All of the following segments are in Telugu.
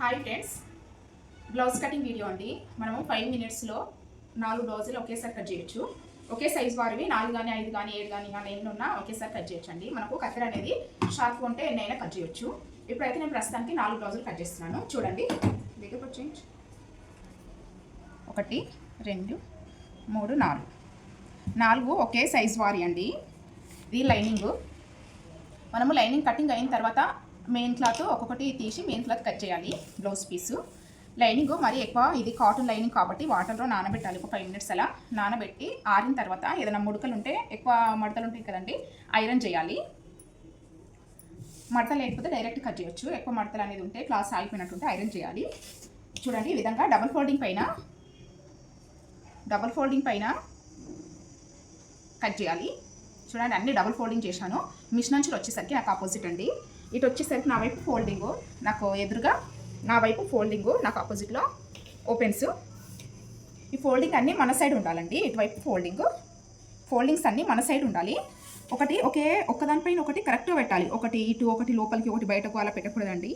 Hi friends blouse cutting video అండి. మనము ఫైవ్ మినిట్స్లో నాలుగు బ్లౌజులు ఒకేసారి కట్ చేయొచ్చు. ఒకే సైజ్ వారివి నాలుగు కానీ ఐదు కానీ ఏడు కానీ కానీ ఎన్ని ఉన్నా ఒకేసారి కట్ చేయొచ్చు అండి మనకు కత్తెర అనేది షార్ప్ ఉంటే ఎన్నైనా కట్ చేయొచ్చు. ఇప్పుడైతే నేను ప్రస్తుతానికి నాలుగు బ్లౌజులు కట్ చేస్తున్నాను. చూడండి. దగ్గరకు చేంజ్ ఒకటి రెండు మూడు నాలుగు. నాలుగు ఒకే సైజ్ వారి అండి. ఇది లైనింగ్ మనము లైనింగ్ కటింగ్ అయిన తర్వాత మెయిన్ క్లాత్ ఒక్కొక్కటి తీసి మెయిన్ క్లాత్ కట్ చేయాలి బ్లౌజ్ పీసు లైనింగ్ మరి ఎక్కువ ఇది కాటన్ లైనింగ్ కాబట్టి వాటర్లో నానబెట్టాలి. ఒక ఫైవ్ మినిట్స్ అలా నానబెట్టి ఆరిన తర్వాత ఏదైనా ముడకలు ఉంటే ఎక్కువ మడతలు ఉంటాయి కదండి ఐరన్ చేయాలి. మడత లేకపోతే డైరెక్ట్ కట్ చేయొచ్చు. ఎక్కువ మడతలు అనేది ఉంటే క్లాస్ ఆగిపోయినట్టుంటే ఐరన్ చేయాలి. చూడండి ఈ విధంగా డబుల్ ఫోల్డింగ్ పైన డబుల్ ఫోల్డింగ్ పైన కట్ చేయాలి. చూడండి అన్ని డబుల్ ఫోల్డింగ్ చేశాను. మిషన్ నుంచి వచ్చేసరికి నాకు ఆపోజిట్ అండి. ఇటు వచ్చేసరికి నా వైపు ఫోల్డింగు. నాకు ఎదురుగా నా వైపు ఫోల్డింగు నాకు ఆపోజిట్లో ఓపెన్స్. ఈ ఫోల్డింగ్ అన్నీ మన సైడ్ ఉండాలండి ఇటువైపు ఫోల్డింగు. ఫోల్డింగ్స్ అన్నీ మన సైడ్ ఉండాలి. ఒకటి ఒకే ఒక్కదానిపైన ఒకటి కరెక్ట్గా పెట్టాలి. ఒకటి ఇటు ఒకటి లోపలికి ఒకటి బయటకు అలా పెట్టకూడదండి.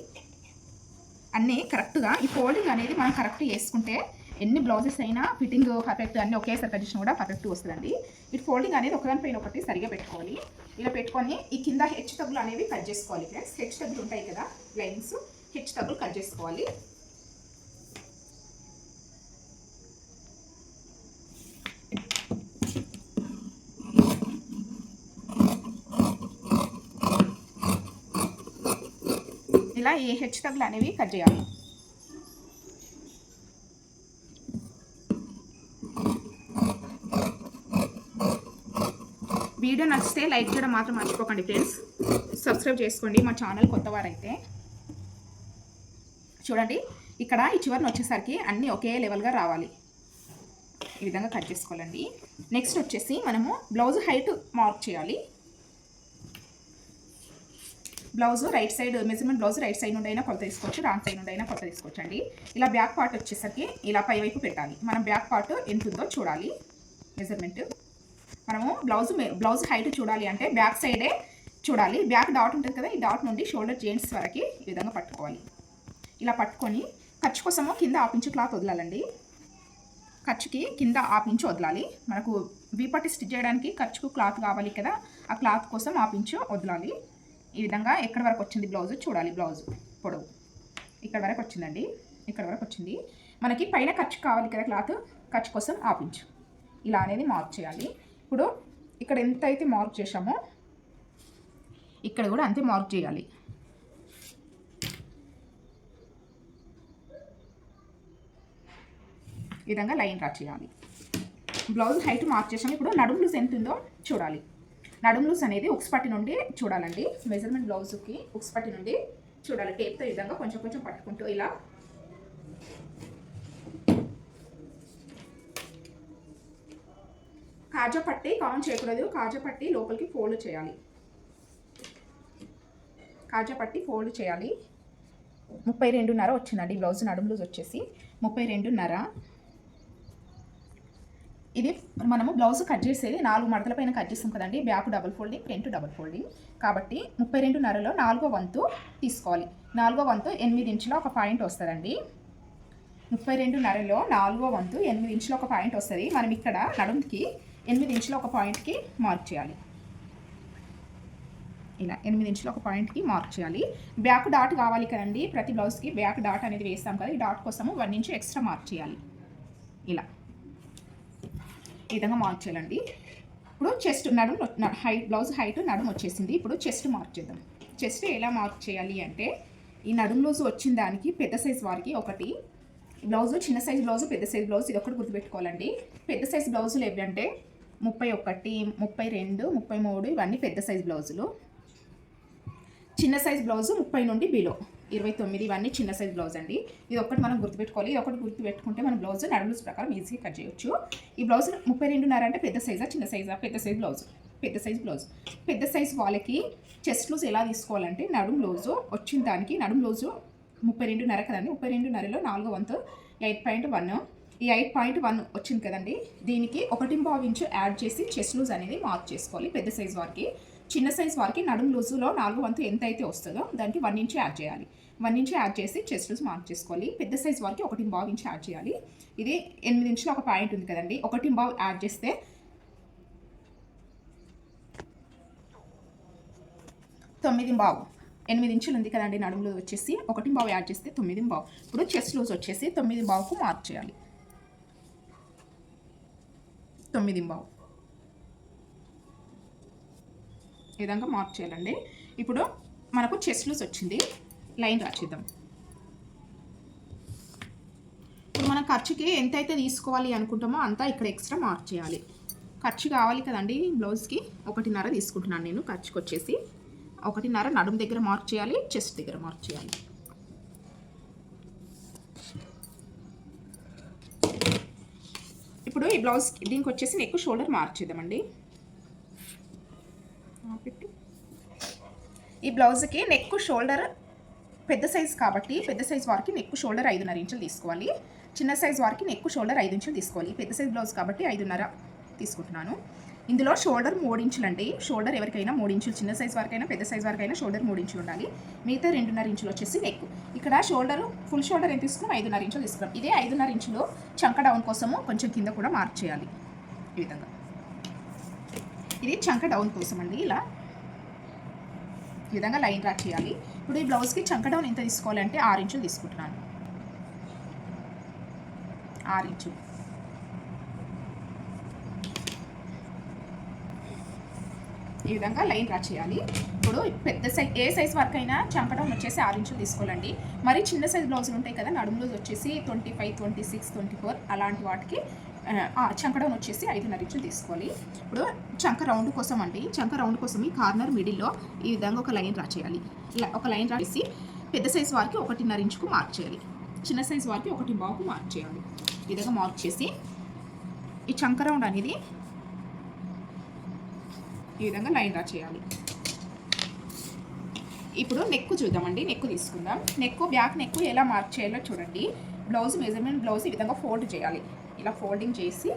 అన్నీ కరెక్ట్గా ఈ ఫోల్డింగ్ అనేది మనం కరెక్ట్ చేసుకుంటే ఎన్ని బ్లౌజెస్ అయినా ఫిట్టింగ్ పర్ఫెక్ట్ అన్ని ఒకేసారి కట్ కూడా పర్ఫెక్ట్ వస్తుందండి. ఇటు ఫోల్డింగ్ అనేది ఒకదానిపైన ఒకటి సరిగా పెట్టుకోవాలి. ఇలా పెట్టుకొని ఈ కింద హెచ్ తగ్గులు అనేవి కట్ చేసుకోవాలి ఫ్రెండ్స్ హెచ్ తగ్గులు ఉంటాయి కదా లైన్స్. హెచ్ తగ్గులు కట్ చేసుకోవాలి. ఇలా ఈ హెచ్ తగ్గులు అనేవి కట్ చేయాలి. వీడియో నచ్చితే లైక్ చేయడం మాత్రం మర్చిపోకండి ఫ్రెండ్స్. సబ్స్క్రైబ్ చేసుకోండి. మా ఛానల్ కొత్తవారైతే చూడండి. ఇక్కడ ఈ చివరిని వచ్చేసరికి అన్నీ ఒకే లెవెల్గా రావాలి. ఈ విధంగా కట్ చేసుకోవాలండి. నెక్స్ట్ వచ్చేసి మనము బ్లౌజ్ హైట్ మార్క్ చేయాలి. Blouse right side measurement blouse right side నుండి అయినా కొలత తీసుకోవచ్చు. రాంగ్ సైడ్ నుండి అయినా కొలత తీసుకోవచ్చు అండి ఇలా బ్యాక్ పార్ట్ వచ్చేసరికి ఇలా పై వైపు పెట్టాలి. మనం బ్యాక్ పార్ట్ ఎంత ఉందో చూడాలి. మెజర్మెంట్ మనము బ్లౌజ్ బ్లౌజ్ హైట్ చూడాలి అంటే బ్యాక్ సైడే చూడాలి. బ్యాక్ డాట్ ఉంటుంది కదా ఈ డాట్ నుండి షోల్డర్ జెయింట్స్ వరకు ఈ విధంగా పట్టుకోవాలి. ఇలా పట్టుకొని ఖర్చు కోసము కింద ఆపించు క్లాత్ వదలాలండి. ఖర్చుకి కింద ఆపించి వదలాలి. మనకు వీపట్టి స్టిచ్ చేయడానికి ఖర్చుకు క్లాత్ కావాలి కదా ఆ క్లాత్ కోసం ఆపించు వదలాలి. ఈ విధంగా ఎక్కడి వరకు వచ్చింది బ్లౌజ్ చూడాలి బ్లౌజ్ పొడవు. ఇక్కడ వరకు వచ్చిందండి ఇక్కడ వరకు వచ్చింది. మనకి పైన ఖర్చు కావాలి కదా క్లాత్ ఖర్చు కోసం ఆపించు ఇలా అనేది మార్క్ చేయాలి. ఇప్పుడు ఇక్కడ ఎంత అయితే మార్క్ చేసామో ఇక్కడ కూడా అంతే మార్క్ చేయాలి. ఈ విధంగా లైన్ డ్రా చేయాలి. బ్లౌజ్ హైట్ మార్క్ చేసాము ఇప్పుడు నడుము లూస్ ఎంత ఉందో చూడాలి. నడుము లూస్ అనేది ఉక్స్పట్టి నుండి చూడాలండి. మెజర్మెంట్ బ్లౌజ్కి ఉక్స్పట్టి నుండి చూడాలి. టేప్తో ఈ విధంగా కొంచెం కొంచెం పట్టుకుంటూ ఇలా కాజా పట్టి కామన్ చేయకూడదు. కాజా పట్టి లోపలికి ఫోల్డ్ చేయాలి. కాజా పట్టి ఫోల్డ్ చేయాలి. ముప్పై రెండున్నర వచ్చిందండి. బ్లౌజ్ నడుము లూజ్ వచ్చేసి ముప్పై రెండున్నర. ఇది మనము బ్లౌజ్ కట్ చేసేది నాలుగు మడతల పైన కట్ చేస్తాం కదండి. Back double folding front double folding. కాబట్టి ముప్పై రెండున్నరలో నాలుగో వంతు తీసుకోవాలి. నాలుగో వంతు ఎనిమిది ఇంచులో ఒక పాయింట్ వస్తుందండి. ముప్పై రెండున్నరలో నాలుగో వంతు ఎనిమిది ఇంచుల ఒక పాయింట్ వస్తుంది. మనం ఇక్కడ నడుముకి ఎనిమిది ఇంచుల ఒక పాయింట్కి మార్క్ చేయాలి. ఇలా ఎనిమిది ఇంచుల ఒక పాయింట్కి మార్క్ చేయాలి. బ్యాక్ డాట్ కావాలి కదండి ప్రతి బ్లౌజ్కి బ్యాక్ డాట్ అనేది వేస్తాం కదా ఈ డాట్ కోసము వన్ ఇంచు ఎక్స్ట్రా మార్క్ చేయాలి. ఇలా. ఈ విధంగా మార్క్ చేయాలండి. ఇప్పుడు చెస్ట్ నడుము హైట్ బ్లౌజ్ హైట్ నడుము వచ్చేసింది. ఇప్పుడు చెస్ట్ మార్క్ చేద్దాం. చెస్ట్ ఎలా మార్క్ చేయాలి అంటే ఈ నడుము లూజ్ వచ్చిన దానికి పెద్ద సైజ్ వారికి ఒకటి బ్లౌజ్ చిన్న సైజ్ బ్లౌజ్ పెద్ద సైజ్ బ్లౌజ్ ఇది ఒకటి గుర్తుపెట్టుకోవాలండి. పెద్ద సైజ్ బ్లౌజులు ఏవి అంటే ముప్పై ఒకటి ముప్పై రెండు ముప్పై మూడు ఇవన్నీ పెద్ద సైజ్ బ్లౌజులు. చిన్న సైజ్ బ్లౌజ్ ముప్పై నుండి బిలో ఇరవై తొమ్మిది ఇవన్నీ చిన్న సైజ్ బ్లౌజ్ అండి. ఇది ఒకటి మనం గుర్తుపెట్టుకోవాలి. ఇది ఒకటి గుర్తుపెట్టుకుంటే మన బ్లౌజ్ నడుములు ప్రకారం ఈజీగా కట్ చేయొచ్చు. ఈ బ్లౌజ్ ముప్పై రెండున్నర అంటే పెద్ద సైజా చిన్న సైజా? పెద్ద సైజ్ బ్లౌజ్. పెద్ద సైజ్ బ్లౌజ్. పెద్ద సైజ్ వాళ్ళకి చెస్ట్ లూజ్ ఎలా తీసుకోవాలంటే నడుము బ్లౌజు వచ్చిన దానికి నడుము బ్లౌజు ముప్పై రెండున్నర కదండి. ముప్పై రెండున్నరలో నాలుగో వంతు ఎయిట్ పాయింట్ వన్ ఈ ఎయిట్ పాయింట్ వన్ వచ్చింది కదండి. దీనికి ఒకటి పావు ఇంచు యాడ్ చేసి చెస్ట్ లూజ్ అనేది మార్క్ చేసుకోవాలి పెద్ద సైజ్ వారికి. చిన్న సైజ్ వారికి నడుము లూజులో నాలుగు వంతు ఎంత అయితే వస్తుందో దానికి వన్ ఇంచ్ యాడ్ చేయాలి. వన్ ఇంచ్ యాడ్ చేసి చెస్ట్ లూజ్ మార్క్ చేసుకోవాలి. పెద్ద సైజ్ వారికి ఒకటి బావ్ ఇంచ్ యాడ్ చేయాలి. ఇది ఎనిమిది ఇంచులో ఒక పాయింట్ ఉంది కదండి. ఒకటి బావ్ యాడ్ చేస్తే తొమ్మిది బావు ఎనిమిది ఇంచులు ఉంది కదండి నడుములో వచ్చేసి. ఒకటి బావు యాడ్ చేస్తే తొమ్మిది బావు ఇప్పుడు చెస్ట్ లూజ్ వచ్చేసి తొమ్మిది బావుకు మార్క్ చేయాలి. తొమ్మిది బావు. ఈ విధంగా మార్క్ చేయాలండి. ఇప్పుడు మనకు చెస్ట్ లూస్ వచ్చింది. లైన్ రాచిద్దాం ఇప్పుడు మన ఖర్చుకి ఎంతైతే తీసుకోవాలి అనుకుంటామో అంతా ఇక్కడ ఎక్స్ట్రా మార్క్ చేయాలి. ఖర్చు కావాలి కదండి బ్లౌజ్కి ఒకటిన్నర తీసుకుంటున్నాను నేను ఖర్చుకి వచ్చేసి ఒకటిన్నర నడుము దగ్గర మార్క్ చేయాలి చెస్ట్ దగ్గర మార్క్ చేయాలి. ఇప్పుడు ఈ బ్లౌజ్ దీనికి వచ్చేసి నెక్ షోల్డర్ మార్చేద్దామండి ఈ బ్లౌజ్కి నెక్ షోల్డర్ పెద్ద సైజ్ కాబట్టి పెద్ద సైజ్ వారికి నెక్ షోల్డర్ ఐదున్నర ఇంచులు తీసుకోవాలి. చిన్న సైజ్ వారికి నెక్ షోల్డర్ ఐదు ఇంచులు తీసుకోవాలి. పెద్ద సైజ్ బ్లౌజ్ కాబట్టి ఐదున్నర తీసుకుంటున్నాను. ఇందులో షోల్డర్ మూడు ఇంచులు అండి షోల్డర్ ఎవరికైనా మూడు ఇంచులు చిన్న సైజ్ వరకైనా పెద్ద సైజ్ వరకైనా షోల్డర్ మూడు ఇంచులు ఉండాలి. మిగతా రెండున్నర ఇంచులు వచ్చేసి నెక్ ఇక్కడ షోల్డర్ ఫుల్ షోల్డర్ ఎంత తీసుకున్నాం? ఐదున్నర ఇంచులు తీసుకున్నాం. ఇదే ఐదున్నర ఇంచులు చంక డౌన్ కోసము కొంచెం కింద కూడా మార్క్ చేయాలి. ఈ విధంగా. ఇది చంక డౌన్ కోసం అండి ఇలా. ఈ విధంగా లైన్ డ్రా చేయాలి. ఇప్పుడు ఈ బ్లౌజ్కి చంక డౌన్ ఎంత తీసుకోవాలంటే ఆరు ఇంచులు తీసుకుంటున్నాను. ఆరు ఇంచులు. ఈ విధంగా లైన్ డ్రా చేయాలి. ఇప్పుడు పెద్ద సైజ్ ఏ సైజ్ వరకు అయినా చంపడం వచ్చేసి ఆరు ఇంచులు తీసుకోవాలండి. మరి చిన్న సైజ్ బ్లౌజులు ఉంటాయి కదా నడుములు వచ్చేసి twenty five twenty six twenty four అలాంటి వాటికి చంకడం వచ్చేసి ఐదున్నర ఇంచులు తీసుకోవాలి. ఇప్పుడు చంక రౌండ్ కోసం అండి చంక రౌండ్ కోసం ఈ కార్నర్ మిడిల్లో ఈ విధంగా ఒక లైన్ డ్రా చేయాలి. ఇలా ఒక లైన్ డ్రా చేసి పెద్ద సైజ్ వారికి ఒకటిన్నర ఇంచుకు మార్క్ చేయాలి. చిన్న సైజ్ వారికి ఒకటి బాకు మార్క్ చేయాలి. ఈ విధంగా మార్క్ చేసి ఈ చంక రౌండ్ అనేది ఈ విధంగా లైన్ డ్రా చేయాలి. ఇప్పుడు నెక్ చూద్దామండి. నెక్ తీసుకుందాం. నెక్ బ్యాక్ నెక్ ఎలా మార్క్ చేయాలో చూడండి. బ్లౌజ్ మెజర్మెంట్ బ్లౌజ్ ఈ విధంగా ఫోల్డ్ చేయాలి. ఇలా ఫోల్డింగ్ చేసి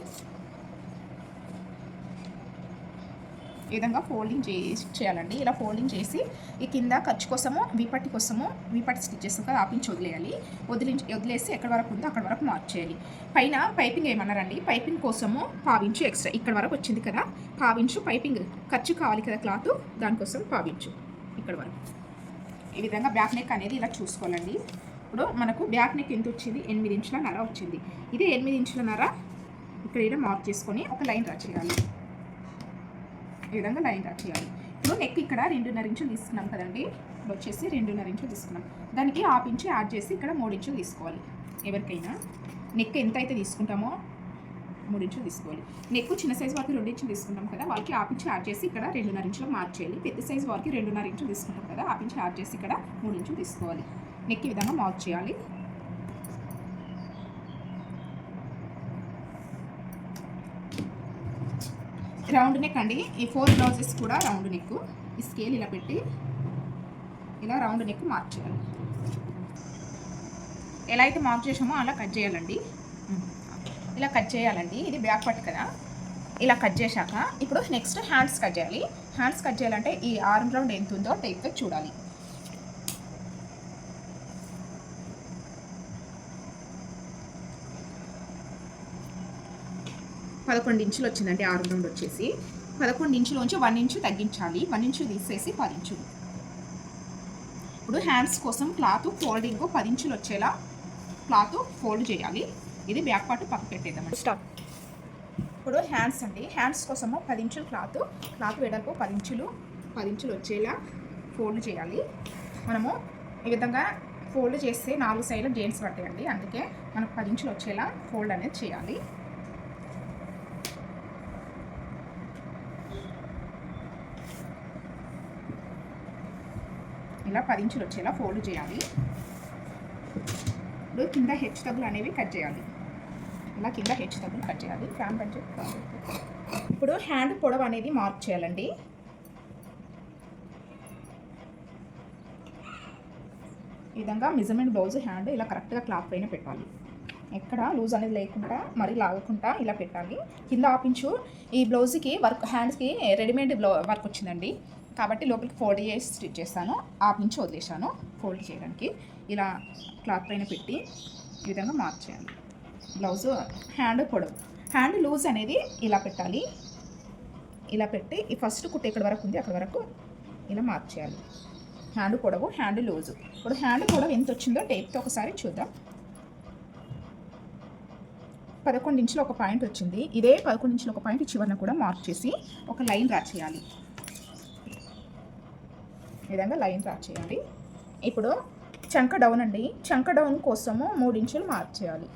ఈ విధంగా ఫోల్డింగ్ చేసి చేయాలండి. ఇలా ఫోల్డింగ్ చేసి ఈ కింద ఖర్చు కోసము విపట్టి కోసము విపట్టి స్టిచ్చెస్ కదా ఆపించి వదిలేయాలి. వదిలించి వదిలేసి ఎక్కడ వరకు ఉందో అక్కడ వరకు మార్క్ చేయాలి. పైన పైపింగ్ ఏమన్నారండి? పైపింగ్ కోసము పావించు ఎక్స్ట్రా ఇక్కడ వరకు వచ్చింది కదా పావించు పైపింగ్ ఖర్చు కావాలి కదా క్లాత్ దానికోసం పావించు ఇక్కడ వరకు. ఈ విధంగా బ్యాక్ నెక్ అనేది ఇలా చూసుకోవాలండి. ఇప్పుడు మనకు బ్యాక్ నెక్ ఎంత వచ్చింది? ఎనిమిది ఇంచుల నర వచ్చింది. ఇది ఎనిమిది ఇంచుల నర ఇక్కడ ఇలా మార్క్ చేసుకొని ఒక లైన్ డ్రా చేయాలి. ఈ విధంగా లైన్ డ్రా చేయాలి. ఇప్పుడు నెక్ ఇక్కడ రెండున్నర ఇంచులు తీసుకున్నాం కదండి. ఇప్పుడు వచ్చేసి రెండున్నర ఇంచులు తీసుకున్నాం. దానికి హాఫ్ ఇంచు యాడ్ చేసి ఇక్కడ మూడు ఇంచులు తీసుకోవాలి. ఎవరికైనా నెక్ ఎంత అయితే తీసుకుంటామో మూడు ఇంచులు తీసుకోవాలి. నెక్ చిన్న సైజ్ వారికి రెండు ఇంచులు తీసుకుంటాం కదా. వాళ్ళకి హాఫ్ ఇంచు యాడ్ చేసి ఇక్కడ రెండున్నర ఇంచులు మార్క్ చేయాలి. పెద్ద సైజ్ వారికి రెండున్నర ఇంచులు తీసుకుంటాం కదా. హాఫ్ ఇంచు యాడ్ చేసి ఇక్కడ మూడు ఇంచులు తీసుకోవాలి. నెక్ ఈ విధంగా మార్క్ చేయాలి. రౌండ్ నెక్ అండి. ఈ ఫోర్ బ్లౌజెస్ కూడా రౌండ్ నెక్ ఈ స్కేల్ ఇలా పెట్టి ఇలా రౌండ్ నెక్ మార్క్ చేయాలి. ఎలా అయితే మార్క్ చేసామో అలా కట్ చేయాలండి. ఇలా కట్ చేయాలండి. ఇది బ్యాక్ పట్ కదా. ఇలా కట్ చేశాక ఇప్పుడు నెక్స్ట్ హ్యాండ్స్ కట్ చేయాలి. హ్యాండ్స్ కట్ చేయాలంటే ఈ ఆర్మ్ రౌండ్ ఎంత ఉందో టేప్తో చూడాలి. పదకొండు ఇంచులు వచ్చిందండి ఆరు రౌండ్ వచ్చేసి. పదకొండు ఇంచులోంచి వన్ ఇంచు తగ్గించాలి. వన్ ఇంచు తీసేసి పది ఇంచులు ఇప్పుడు హ్యాండ్స్ కోసం క్లాత్ ఫోల్డింగ్ పది ఇంచులు వచ్చేలా క్లాత్ ఫోల్డ్ చేయాలి. ఇది బ్యాక్ పార్ట్ పక్క పెట్టేద్దాం స్టాప్ ఇప్పుడు హ్యాండ్స్ అండి. హ్యాండ్స్ కోసము పది ఇంచులు క్లాత్. క్లాత్ వెడల్పు పది ఇంచులు. పది ఇంచులు వచ్చేలా ఫోల్డ్ చేయాలి. మనము ఈ విధంగా ఫోల్డ్ చేస్తే నాలుగు సైడ్లు జెంట్స్ పట్టాయండి అందుకే మనకు పది ఇంచులు వచ్చేలా ఫోల్డ్ అనేది చేయాలి. ఇలా పది ఇంచులు వచ్చేలా ఫోల్డ్ చేయాలి. ఇప్పుడు కింద హెచ్చు తగ్గులు అనేవి కట్ చేయాలి. ఇలా కింద హెచ్చు తగ్గులు కట్ చేయాలి. ఫ్యాన్ కట్ చేయాలి ఇప్పుడు హ్యాండ్ పొడవు అనేది మార్క్ చేయాలండి. ఈ విధంగా మెజర్మెంట్ బ్లౌజ్ హ్యాండ్ ఇలా కరెక్ట్గా క్లాత్ పైన పెట్టాలి. ఎక్కడ లూజ్ అనేది లేకుండా మరీ లాగకుండా ఇలా పెట్టాలి. కింద ఆపించు ఈ బ్లౌజ్కి వర్క్ హ్యాండ్స్కి రెడీమేడ్ బ్లౌ వర్క్ వచ్చిందండి. కాబట్టి లోపలికి ఫోల్డ్ చేసి స్టిచ్ చేస్తాను. ఆఫ్ నుంచి వదిలేసాను ఫోల్డ్ చేయడానికి. ఇలా క్లాత్ పైన పెట్టి ఈ విధంగా మార్చేయాలి బ్లౌజ్ హ్యాండ్ పొడవు. హ్యాండ్ లూజ్ అనేది ఇలా పెట్టాలి. ఇలా పెట్టి ఈ ఫస్ట్ కుట్ట ఎక్కడి వరకు ఉంది అక్కడ వరకు ఇలా మార్చేయాలి హ్యాండ్ పొడవు హ్యాండ్ లూజు. ఇప్పుడు హ్యాండ్ పొడవు ఎంత వచ్చిందో టేప్తో ఒకసారి చూద్దాం. పదకొండు ఇంచులు ఒక పాయింట్ వచ్చింది. ఇదే పదకొండు ఇంచులు ఒక పాయింట్ చివరన కూడా మార్క్ చేసి ఒక లైన్ డ్రా చేయాలి. విధంగా లైన్ డ్రా చేయాలి. ఇప్పుడు చంక డౌన్ అండి. చంక డౌన్ కోసము మూడు ఇంచులు మార్క్ చేయాలి.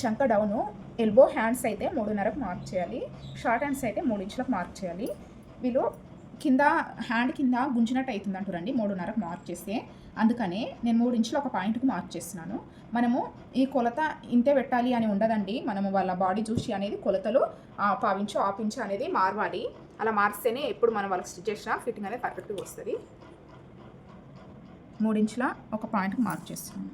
చంక డౌను ఎల్బో హ్యాండ్స్ అయితే మూడున్నరకు మార్క్ చేయాలి. షార్ట్ హ్యాండ్స్ అయితే మూడు ఇంచులకు మార్క్ చేయాలి. వీళ్ళు కింద హ్యాండ్ కింద గుంజినట్టు అవుతుంది అంటారండి మూడున్నరకు మార్క్ చేస్తే. అందుకనే నేను మూడు ఇంచులు ఒక పాయింట్కి మార్క్ చేస్తున్నాను. మనము ఈ కొలత ఇంతే పెట్టాలి అని ఉండదండి. మనము వాళ్ళ బాడీ చూసి అనేది కొలతలు పావించు ఆపించు అనేది మారవాలి. అలా మార్స్తేనే ఎప్పుడు మనం వాళ్ళకి స్టిచ్ చేసినా ఫిట్టింగ్ అనేది పర్ఫెక్ట్గా వస్తుంది. మూడించుల ఒక పాయింట్కి మార్క్ చేస్తున్నాను.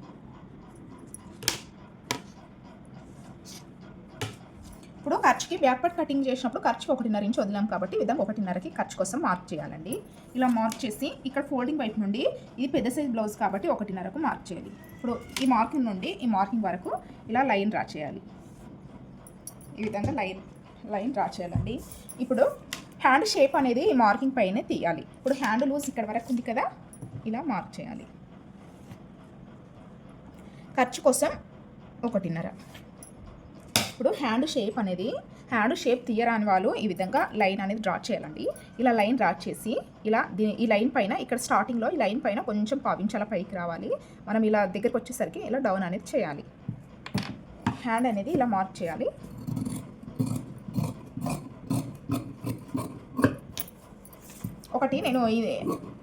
ఇప్పుడు ఖర్చుకి బ్యాక్ పార్ట్ కటింగ్ చేసినప్పుడు ఖర్చుకి ఒకటిన్నర ఇంచు వదిలాం కాబట్టి ఈ విధంగా ఒకటిన్నరకి ఖర్చు కోసం మార్క్ చేయాలండి. ఇలా మార్క్ చేసి ఇక్కడ ఫోల్డింగ్ వైపు నుండి ఇది పెద్ద సైజ్ బ్లౌజ్ కాబట్టి ఒకటిన్నరకు మార్క్ చేయాలి. ఇప్పుడు ఈ మార్కింగ్ నుండి ఈ మార్కింగ్ వరకు ఇలా లైన్ డ్రా చేయాలి. ఈ విధంగా లైన్ లైన్ డ్రా చేయాలండి. ఇప్పుడు హ్యాండ్ షేప్ అనేది ఈ మార్కింగ్ పైనే తీయాలి. ఇప్పుడు హ్యాండ్ లూజ్ ఇక్కడ వరకు ఉంది కదా ఇలా మార్క్ చేయాలి. ఖర్చు కోసం ఒకటిన్నర. ఇప్పుడు హ్యాండ్ షేప్ అనేది హ్యాండ్ షేప్ తీయరాని వాళ్ళు ఈ విధంగా లైన్ అనేది డ్రా చేయాలండి. ఇలా లైన్ డ్రా చేసి ఇలా ఈ లైన్ పైన ఇక్కడ స్టార్టింగ్లో ఈ లైన్ పైన కొంచెం పావించాల పైకి రావాలి. మనం ఇలా దగ్గరికి వచ్చేసరికి ఇలా డౌన్ అనేది చేయాలి. హ్యాండ్ అనేది ఇలా మార్క్ చేయాలి. ఒకటి నేను ఇది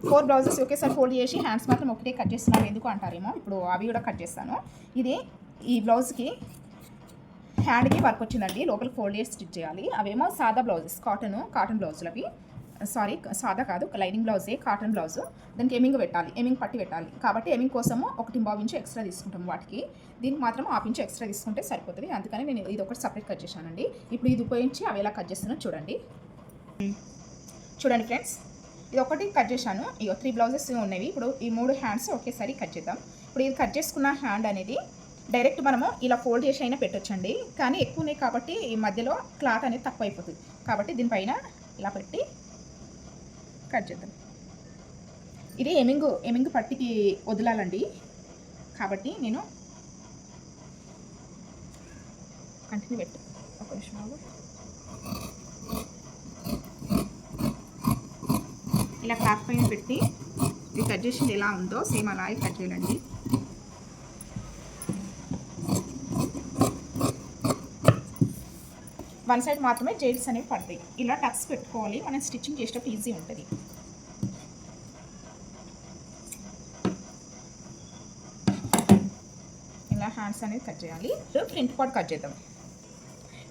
ఫోర్ బ్లౌజెస్ ఒకేసారి ఫోల్డ్ చేసి హ్యాండ్స్ మాత్రం ఒకటే కట్ చేస్తున్నాను. ఎందుకు అంటారేమో? ఇప్పుడు అవి కూడా కట్ చేస్తాను. ఇది ఈ బ్లౌజ్కి హ్యాండ్కి వర్క్ వచ్చిందండి. లోపల ఫోల్డ్ చేసి స్టిచ్ చేయాలి. అవేమో సాదా బ్లౌజెస్ కాటన్ కాటన్ బ్లౌజులు అవి. సారీ సాదా కాదు లైనింగ్ బ్లౌజే కాటన్ బ్లౌజ్. దానికి ఎమింగ్ పెట్టాలి ఎమింగ్ పట్టి పెట్టాలి. కాబట్టి ఎమింగ్ కోసము ఒకటి బావించి ఇంచు ఎక్స్ట్రా తీసుకుంటాం వాటికి. దీనికి మాత్రం హాఫ్ ఇంచు ఎక్స్ట్రా తీసుకుంటే సరిపోతుంది. అందుకని నేను ఇది ఒకటి సపరేట్ కట్ చేశానండి. ఇప్పుడు ఇది ఉపయోగించి అవి ఎలా కట్ చేస్తున్నా చూడండి. చూడండి ఫ్రెండ్స్ ఇది ఒకటి కట్ చేశాను. ఇక త్రీ బ్లౌజెస్ ఉన్నవి ఇప్పుడు ఈ మూడు హ్యాండ్స్ ఒకేసారి కట్ చేద్దాం. ఇప్పుడు ఇది కట్ చేసుకున్న హ్యాండ్ అనేది డైరెక్ట్ మనము ఇలా ఫోల్డ్ చేసి అయినా పెట్టొచ్చండి. కానీ ఎక్కువ ఉన్నాయి కాబట్టి ఈ మధ్యలో క్లాత్ అనేది తక్కువ అయిపోతుంది కాబట్టి దీనిపైన ఇలా పెట్టి కట్ చేద్దాం. ఇది ఎమింగు ఎమింగ్ పట్టికి వదలాలండి. కాబట్టి నేను కంటిన్యూ పెట్టు. ఒక నిమిషం ఇలా క్లాత్ పైన పెట్టి ఇది కట్ చేసింది ఎలా ఉందో సేమ్ అలాగే కట్ చేయాలండి. వన్ సైడ్ మాత్రమే జైల్స్ అనేవి పడతాయి. ఇలా టక్స్ పెట్టుకోవాలి. మనం స్టిచ్చింగ్ చేసేటప్పుడు ఈజీ ఉంటుంది. ఇలా హ్యాండ్స్ అనేది కట్ చేయాలి. ఇప్పుడు ఫ్రంట్ పార్ట్ కట్ చేద్దాం.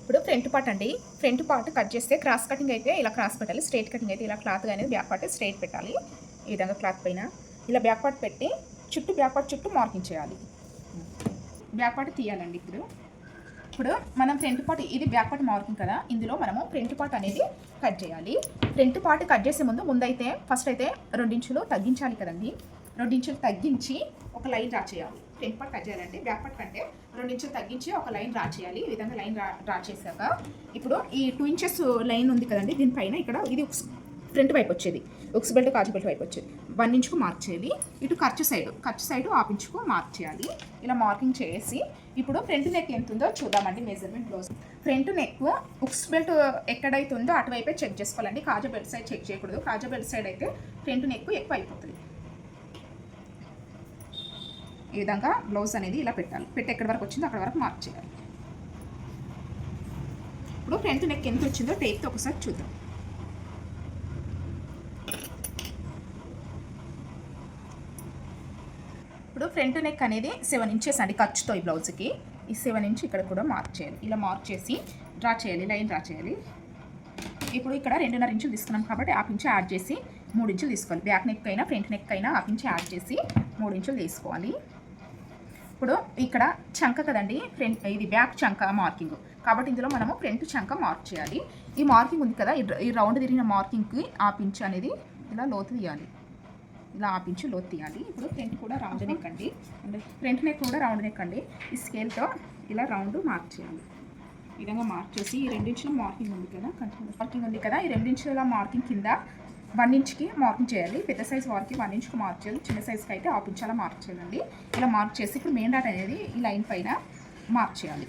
ఇప్పుడు ఫ్రంట్ పార్ట్ అండి. ఫ్రంట్ పార్ట్ కట్ చేస్తే క్రాస్ కటింగ్ అయితే ఇలా క్రాస్ పెట్టాలి. స్ట్రైట్ కటింగ్ అయితే ఇలా క్లాత్ అనేది బ్యాక్ పార్ట్ స్ట్రైట్ పెట్టాలి. ఈ విధంగా క్లాత్ పైన ఇలా బ్యాక్ పార్ట్ పెట్టి చుట్టూ బ్యాక్ పార్ట్ చుట్టూ మార్కింగ్ చేయాలి. బ్యాక్ పార్ట్ తీయాలండి ఇప్పుడు. ఇప్పుడు మనం ఫ్రంట్ పార్ట్ ఇది బ్యాక్ పార్ట్ మార్కింగ్ కదా. ఇందులో మనము ఫ్రంట్ పార్ట్ అనేది కట్ చేయాలి. ఫ్రంట్ పార్ట్ కట్ చేసే ముందు ముందైతే ఫస్ట్ అయితే రెండించులు తగ్గించాలి కదండి. రెండించులు తగ్గించి ఒక లైన్ డ్రా చేయాలి. ఫ్రంట్ పార్ట్ కట్ చేయాలంటే బ్యాక్ పార్ట్ కంటే రెండించులు తగ్గించి ఒక లైన్ డ్రా చేయాలి. ఈ విధంగా లైన్ డ్రా డ్రా చేశాక ఇప్పుడు ఈ టూ ఇంచెస్ లైన్ ఉంది కదండి. దీనిపైన ఇక్కడ ఇది ఫ్రంట్ వైపు వచ్చేది. ఉక్స్ బెల్ట్ కాజు బెల్ట్ వైపు వచ్చేది. వన్ ఇంచుకు మార్క్ చేయాలి. ఇటు ఖర్చు సైడ్ ఖర్చు సైడ్ ఆపించుకు ఇంచుకు మార్క్ చేయాలి. ఇలా మార్కింగ్ చేసి ఇప్పుడు ఫ్రంట్ నెక్ ఎంత ఉందో చూద్దామండి measurement blouse front neck hooks belt ఎక్కడైతే ఉందో అటువైపే చెక్ చేసుకోవాలండి. కాజా బెల్ట్ సైడ్ చెక్ చేయకూడదు. కాజా బెల్ట్ సైడ్ అయితే ఫ్రంట్ నెక్ ఎక్కువ అయిపోతుంది ఈ విధంగా బ్లౌజ్ అనేది ఇలా పెట్టాలి. పెట్టి ఎక్కడి వరకు వచ్చిందో అక్కడ వరకు మార్క్ చేయాలి. ఇప్పుడు ఫ్రంట్ నెక్ ఎంత వచ్చిందో టేప్తో ఒకసారి చూద్దాం. ఫ్రంట్ నెక్ అనేది సెవెన్ ఇంచెస్ అండి ఖర్చుతో ఈ బ్లౌజ్కి. ఈ సెవెన్ ఇంచ్ ఇక్కడ కూడా మార్క్ చేయాలి. ఇలా మార్క్ చేసి డ్రా చేయాలి లైన్ డ్రా చేయాలి. ఇప్పుడు ఇక్కడ రెండున్నర ఇంచులు తీసుకున్నాం కాబట్టి హాఫ్ ఇంచు యాడ్ చేసి మూడు ఇంచులు తీసుకోవాలి. బ్యాక్ నెక్ అయినా ఫ్రంట్ నెక్ అయినా హాఫ్ ఇంచు యాడ్ చేసి మూడు ఇంచులు తీసుకోవాలి. ఇప్పుడు ఇక్కడ చంక కదండి ఫ్రంట్ ఇది బ్యాక్ చంక మార్కింగ్. కాబట్టి ఇందులో మనము ఫ్రంట్ చంక మార్క్ చేయాలి. ఈ మార్కింగ్ ఉంది కదా ఈ రౌండ్ తిరిగిన మార్కింగ్కి ఆ పించ్ అనేది ఇలా లోతు తీయాలి. ఇలా ఆ పించు లోతు తీయాలి. ఇప్పుడు ఫ్రంట్ కూడా రౌండ్ నెక్ అండి అంటే ఫ్రంట్ నెక్ కూడా రౌండ్ నెక్ అండి ఈ స్కేల్తో ఇలా రౌండ్ మార్క్ చేయాలి. ఈ విధంగా మార్క్ చేసి ఈ రెండించుల మార్కింగ్ ఉంది కదా కంటిన్యూ మార్కింగ్ ఉంది కదా ఈ రెండించుల మార్కింగ్ కింద వన్ ఇంచ్కి మార్కింగ్ చేయాలి. పెద్ద సైజ్ వారికి వన్ ఇంచ్కి మార్క్ చేయాలి. చిన్న సైజ్కి అయితే హాఫ్ ఇంచ్ అలా మార్క్ చేయాలండి. ఇలా మార్క్ చేసి ఇప్పుడు మెయిన్ డాట్ అనేది ఈ లైన్ పైన మార్క్ చేయాలి.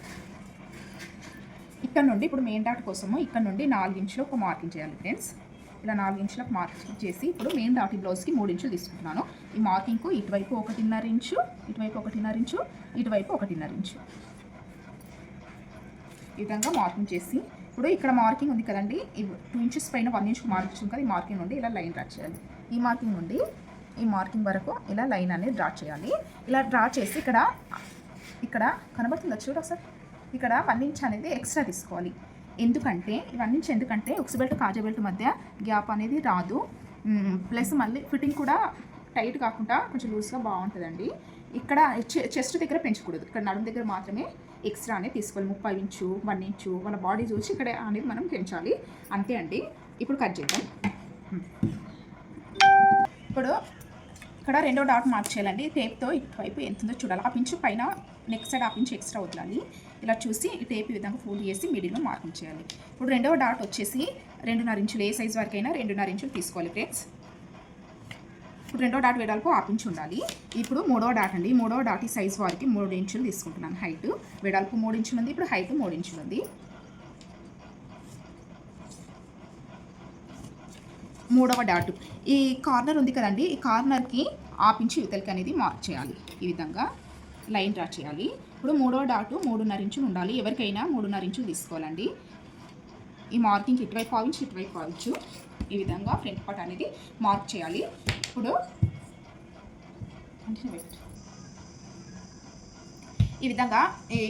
ఇక్కడ నుండి ఇప్పుడు మెయిన్ డాట్ కోసము ఇక్కడ నుండి నాలుగు ఇంచులు ఒక మార్కింగ్ చేయాలి ఫ్రెండ్స్. ఇలా నాలుగు ఇంచులకు మార్కింగ్ చేసి ఇప్పుడు మెయిన్ దాటి బ్లౌజ్కి మూడు ఇంచులు తీసుకుంటున్నాను. ఈ మార్కింగ్కు ఇటువైపు ఒకటిన్నర ఇంచు ఇటువైపు ఒకటిన్నర ఇంచు ఇటువైపు ఒకటిన్నర ఇంచు. ఈ విధంగా మార్కింగ్ చేసి ఇప్పుడు ఇక్కడ మార్కింగ్ ఉంది కదండి ఈ టూ ఇంచెస్ పైన వన్ ఇంచ్ మార్కింగ్ కదా ఈ మార్కింగ్ నుండి ఇలా లైన్ డ్రా చేయాలి. ఈ మార్కింగ్ నుండి ఈ మార్కింగ్ వరకు ఇలా లైన్ అనేది డ్రా చేయాలి. ఇలా డ్రా చేసి ఇక్కడ ఇక్కడ కనబడుతుందా చూడు ఒకసారి. ఇక్కడ వన్ ఇంచ్ అనేది ఎక్స్ట్రా తీసుకోవాలి. ఎందుకంటే ఇవన్నీ ఎందుకంటే ఉక్స్ బెల్ట్ కాజా బెల్ట్ మధ్య గ్యాప్ అనేది రాదు. ప్లస్ మళ్ళీ ఫిట్టింగ్ కూడా టైట్ కాకుండా కొంచెం లూజ్గా బాగుంటుందండి. ఇక్కడ చె- చెస్ట్ దగ్గర పెంచకూడదు. ఇక్కడ నడుము దగ్గర మాత్రమే ఎక్స్ట్రా అనేది తీసుకోవాలి. ముప్పై ఇంచు వన్ ఇంచు మన బాడీ చూసి ఇక్కడ అనేది మనం పెంచాలి. అంతే అండి. ఇప్పుడు కట్ చేద్దాం. ఇప్పుడు ఇక్కడ రెండో డాట్ మార్క్ చేయాలండి. టేప్తో ఇటువైపు ఎంత ఉందో చూడాలి. ఆ పించు పైన నెక్స్ట్ సైడ్ ఆ పించు ఎక్స్ట్రా వదలాలి. ఇలా చూసి ఈ టేప్ ఈ విధంగా ఫోల్డ్ చేసి మిడిల్లో మార్కింగ్ చేయాలి. ఇప్పుడు రెండవ డాట్ వచ్చేసి రెండున్నర ఇంచులు ఏ సైజ్ వరకైనా రెండున్నర ఇంచులు తీసుకోవాలి ఫ్రెండ్స్. ఇప్పుడు రెండో డాట్ వేయడానికి ఆ పించు ఉండాలి. ఇప్పుడు మూడో డాట్ అండి. మూడో డాట్ ఈ సైజ్ వారికి మూడు ఇంచులు తీసుకుంటున్నాను హైట్. వెడల్పు మూడు ఇంచులు ఉంది. ఇప్పుడు హైట్ మూడు ఇంచులు ఉంది. మూడవ డాట్. ఈ కార్నర్ ఉంది కదండి ఈ కార్నర్కి ఆపించి యువతలకి అనేది మార్క్ చేయాలి. ఈ విధంగా లైన్ డ్రా చేయాలి. ఇప్పుడు మూడవ డాటు మూడున్నర ఇంచులు ఉండాలి. ఎవరికైనా మూడున్నర ఇంచులు తీసుకోవాలండి. ఈ మార్కింగ్ ఇటువైపు పావించు ఇటువైపు పావించు ఈ విధంగా ఫ్రంట్ పార్ట్ అనేది మార్క్ చేయాలి. ఇప్పుడు అంటే. ఈ విధంగా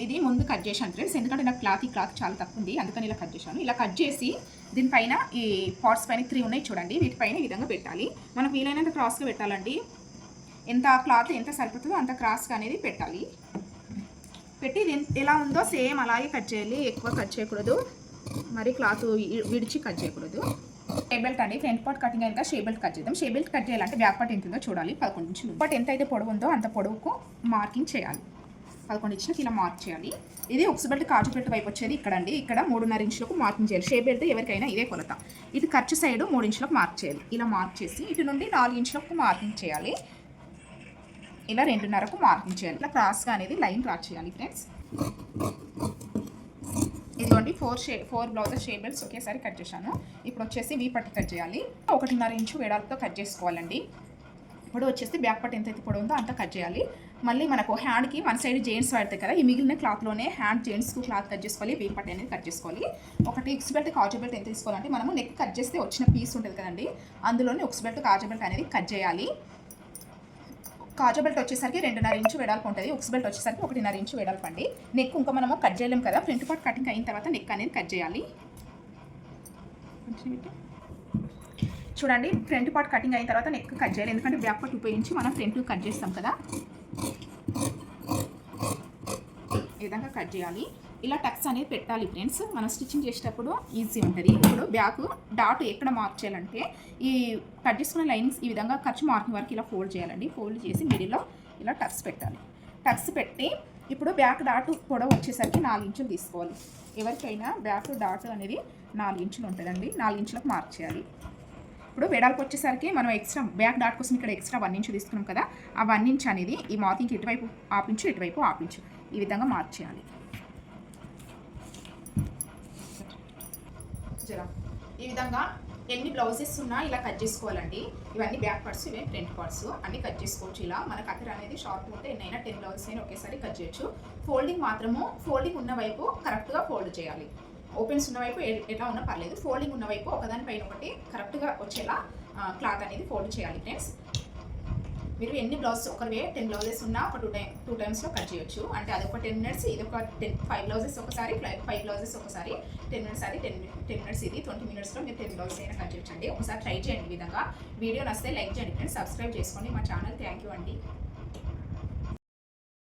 ఇది ముందు కట్ చేశాను ఫ్రెండ్స్ ఎందుకంటే నాకు క్లాత్ ఈ క్లాత్ చాలా తక్కువ ఉంది అందుకని ఇలా కట్ చేశాను. ఇలా కట్ చేసి దీనిపైన ఈ పార్ట్స్ పైన త్రీ ఉన్నాయి చూడండి. వీటిపైన ఈ విధంగా పెట్టాలి. మనకు వీలైనంత క్రాస్గా పెట్టాలండి. ఎంత క్లాత్ ఎంత సరిపోతుందో అంత క్రాస్గా అనేది పెట్టాలి. పెట్టి ఎలా ఉందో సేమ్ అలాగే కట్ చేయాలి. ఎక్కువ కట్ చేయకూడదు. మరి క్లాత్ విడిచి కట్ చేయకూడదు. షే బెల్ట్ అండి. ఫ్రంట్ పార్ట్ కటింగ్ అయిన షే బెల్ట్ కట్ చేద్దాం. షే బెల్ట్ కట్ చేయాలంటే బ్యాక్ పార్ట్ ఎంత ఉందో చూడాలి. పదకొండు నుంచి బట్ ఎంత అయితే పొడవు ఉందో అంత పొడవుకు మార్కింగ్ చేయాలి. పదకొండు ఇచ్చినకి ఇలా మార్క్ చేయాలి. ఇది ఒక బెల్ట్ కాజు బెల్ట్ వైపు వచ్చేది ఇక్కడ అండి ఇక్కడ మూడున్నర ఇంచులకు మార్కింగ్ చేయాలి. షే బెల్ట్ ఎవరికైనా ఇదే కొలత. ఇది ఖర్చు సైడ్ మూడు ఇంచులకు మార్క్ చేయాలి. ఇలా మార్క్ చేసి ఇటు నుండి నాలుగు ఇంచులకు మార్కింగ్ చేయాలి. ఇలా రెండున్నరకు మార్కింగ్ చేయాలి. ఇలా క్రాస్గా అనేది లైన్ డ్రా చేయాలి ఫ్రెండ్స్. ఇదిగోండి ఫోర్ షే ఫోర్ బ్లౌజెస్ షే బెల్ట్స్ ఒకేసారి కట్ చేశాను. ఇప్పుడు వచ్చేసి వీ పట్టి కట్ చేయాలి. ఒకటిన్నర ఇంచు వేడాలతో కట్ చేసుకోవాలండి. ఇప్పుడు వచ్చేసి బ్యాక్ పట్టు ఎంత అయితే ఉందో అంత కట్ చేయాలి. మళ్ళీ మనకు హ్యాండ్కి వన్ సైడ్ జెంట్స్ పడతాయి కదా ఈ మిగిలిన క్లాత్లోనే హ్యాండ్ జెంట్స్కు క్లాత్ కట్ చేసుకోవాలి వీ పట్టి అనేది కట్ చేసుకోవాలి. ఒకటి ఎక్స్ బెల్ట్ కాజు బెల్ట్ ఎంత తీసుకోవాలంటే మనము నెక్ కట్ చేస్తే వచ్చిన పీస్ ఉంటుంది కదండి అందులోనే ఉక్స్ బెల్ట్ కాజు బెల్ట్ అనేది కట్ చేయాలి. కాజు బెల్ట్ వచ్చేసరికి రెండున్నర ఇంచు వెడల్పు ఉంటుంది ఉక్స్ బెల్ట్ వచ్చేసరికి ఒకటిన్నర ఇంచు వెడల్పు అండి. నెక్ ఇంకా మనము కట్ చేయలేం కదా ఫ్రంట్ పార్ట్ కటింగ్ అయిన తర్వాత నెక్ అనేది కట్ చేయాలి. చూడండి ఫ్రంట్ పార్ట్ కటింగ్ అయిన తర్వాత నెక్ కట్ చేయాలి ఎందుకంటే బ్యాక్ పార్ట్ ఉపయోగించి మనం ఫ్రంట్ కట్ చేస్తాం కదా. ఈ విధంగా కట్ చేయాలి? ఇలా టక్స్ అనేది పెట్టాలి ఫ్రెండ్స్. మనం స్టిచ్చింగ్ చేసేటప్పుడు ఈజీ ఉంటుంది. ఇప్పుడు బ్యాక్ డాట్ ఎక్కడ మార్క్ చేయాలంటే ఈ కట్ చేసుకున్న లైన్స్ ఈ విధంగా ఖర్చు మార్కింగ్ వరకు ఇలా ఫోల్డ్ చేయాలండి. ఫోల్డ్ చేసి మిడిల్లో ఇలా టక్స్ పెట్టాలి. టక్స్ పెట్టి ఇప్పుడు బ్యాక్ డాట్ పొడవు వచ్చేసరికి నాలుగు ఇంచులు తీసుకోవాలి. ఎవరికైనా బ్యాక్ డాట్ అనేది నాలుగు ఇంచులు ఉంటుందండి. నాలుగు ఇంచులకు మార్క్ చేయాలి. ఇప్పుడు వెడల్పు వచ్చేసరికి మనం ఎక్స్ట్రా బ్యాక్ డాట్ కోసం ఇక్కడ ఎక్స్ట్రా వన్ ఇంచ్ తీసుకున్నాం కదా ఆ వన్ ఇంచ్ అనేది ఈ మార్కింగ్కి ఇటువైపు ఆపించు ఇటువైపు ఆపించు ఈ విధంగా మార్క్ చేయాలి. జరా ఈ విధంగా ఎన్ని బ్లౌజెస్ ఉన్నా ఇలా కట్ చేసుకోవాలండి. ఇవన్నీ బ్యాక్ పార్ట్స్ ఇవే ఫ్రంట్ పార్ట్స్ అన్ని కట్ చేసుకోవచ్చు ఇలా. మన కత్తెర అనేది షార్ప్ ఉంటే ఎన్నైనా టెన్ బ్లౌజెస్ అయినా ఒకేసారి కట్ చేయొచ్చు. ఫోల్డింగ్ మాత్రము ఫోల్డింగ్ ఉన్న వైపు కరెక్ట్గా ఫోల్డ్ చేయాలి. ఓపెన్స్ ఉన్న వైపు ఎలా ఉన్నా పర్లేదు. ఫోల్డింగ్ ఉన్న వైపు ఒకదానిపైన ఒకటి కరెక్ట్గా వచ్చేలా క్లాత్ అనేది ఫోల్డ్ చేయాలి ఫ్రెండ్స్ మీరు ఎన్ని బ్లౌజెస్ ఒకరివే టెన్ బ్లౌజెస్ ఉన్నా ఒక టూ టైమ్ టూ టైమ్స్లో కట్ చేయొచ్చు. అంటే అదొక టెన్ మినిట్స్ ఇది ఒక టెన్ ఫైవ్ బ్లౌజెస్ ఒకసారి ఫైవ్ బ్లౌజెస్ ఒకసారి టెన్ మినిట్స్ అది టెన్ టెన్ మినిట్స్ ఇది ట్వంటీ మినిట్స్లో మీరు టెన్ బ్లౌజెస్ అయినా కట్ చేయొచ్చండి. ఒకసారి ట్రై చేయండి విధంగా. వీడియో నచ్చితే లైక్ చేయండి ఫ్రెండ్స్ సబ్స్క్రైబ్ చేసుకోండి. మా ఛానల్ థ్యాంక్ యూ అండి.